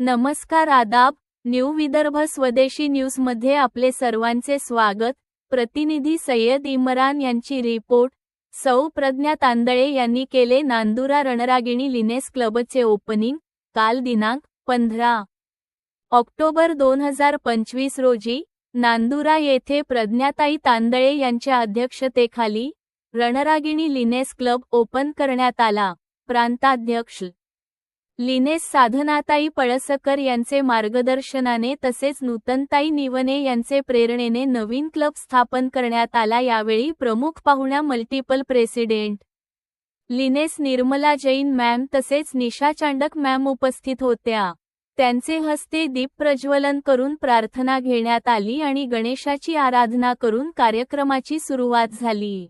नमस्कार आदाब न्यू विदर्भ स्वदेशी न्यूजमध्ये आपले सर्वांचे स्वागत. प्रतिनिधी सय्यद इम्रान यांची रिपोर्ट. सौ प्रज्ञा तांदळे यांनी केले नांदुरा रणरागिणी लिनेस क्लबचे ओपनिंग काल दिनांक पंधरा ऑक्टोबर दोन हजार पंचवीस रोजी. नांदुरा येथे प्रज्ञाताई तांदळे यांच्या अध्यक्षतेखाली रणरागिणी लिनेस क्लब ओपन करण्यात आला. प्रांताध्यक्ष लिनेस साधनाताई पळसकर यांचे मार्गदर्शनाने तसेच नूतनताई निवने यांचे प्रेरणेने नवीन क्लब स्थापन करण्यात आला. यावेळी प्रमुख पाहुण्या multiple president lioness Nirmala Jain ma'am तसेच निशा चांडक मॅम उपस्थित होत्या. त्यांचे हस्ते दीप प्रज्वलन करून प्रार्थना घेण्यात आली आणि गणेशाची आराधना करून कार्यक्रमाची सुरुवात झाली.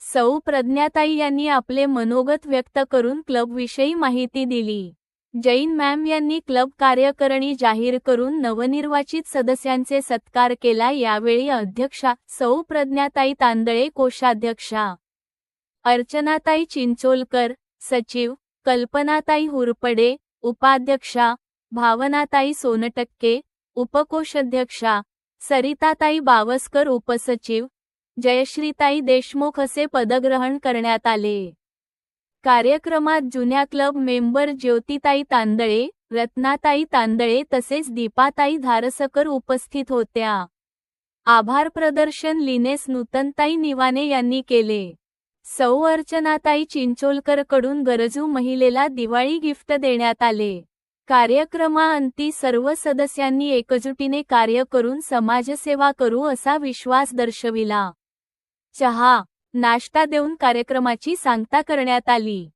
सौ प्रज्ञाताई यांनी आपले मनोगत व्यक्त करून क्लबविषयी माहिती दिली. जैन मॅम यांनी क्लब कार्यकारिणी जाहीर करून नवनिर्वाचित सदस्यांचे सत्कार केला. यावेळी अध्यक्षा सौ प्रज्ञाताई तांदळे कोषाध्यक्षा अर्चनाताई चिंचोलकर सचिव कल्पनाताई हुरपडे उपाध्यक्षा भावनाताई सोनटक्के उपकोषाध्यक्षा सरिताताई बावस्कर उपसचिव जयश्रीताई देशमुख असे पदग्रहण करण्यात आले. कार्यक्रमात जुन्या क्लब मेंबर ज्योतिताई तांदळे रत्नाताई तांदळे तसेच दीपाताई धारसकर उपस्थित होत्या. आभार प्रदर्शन लिनेस नूतनताई निवाने यांनी केले. सौ अर्चनाताई चिंचोलकरकडून गरजू महिलेला दिवाळी गिफ्ट देण्यात आले. कार्यक्रमाअंती सर्व सदस्यांनी एकजुटीने कार्य करून समाजसेवा करू असा विश्वास दर्शविला. चहा नाश्ता देऊन कार्यक्रमाची सांगता करण्यात आली.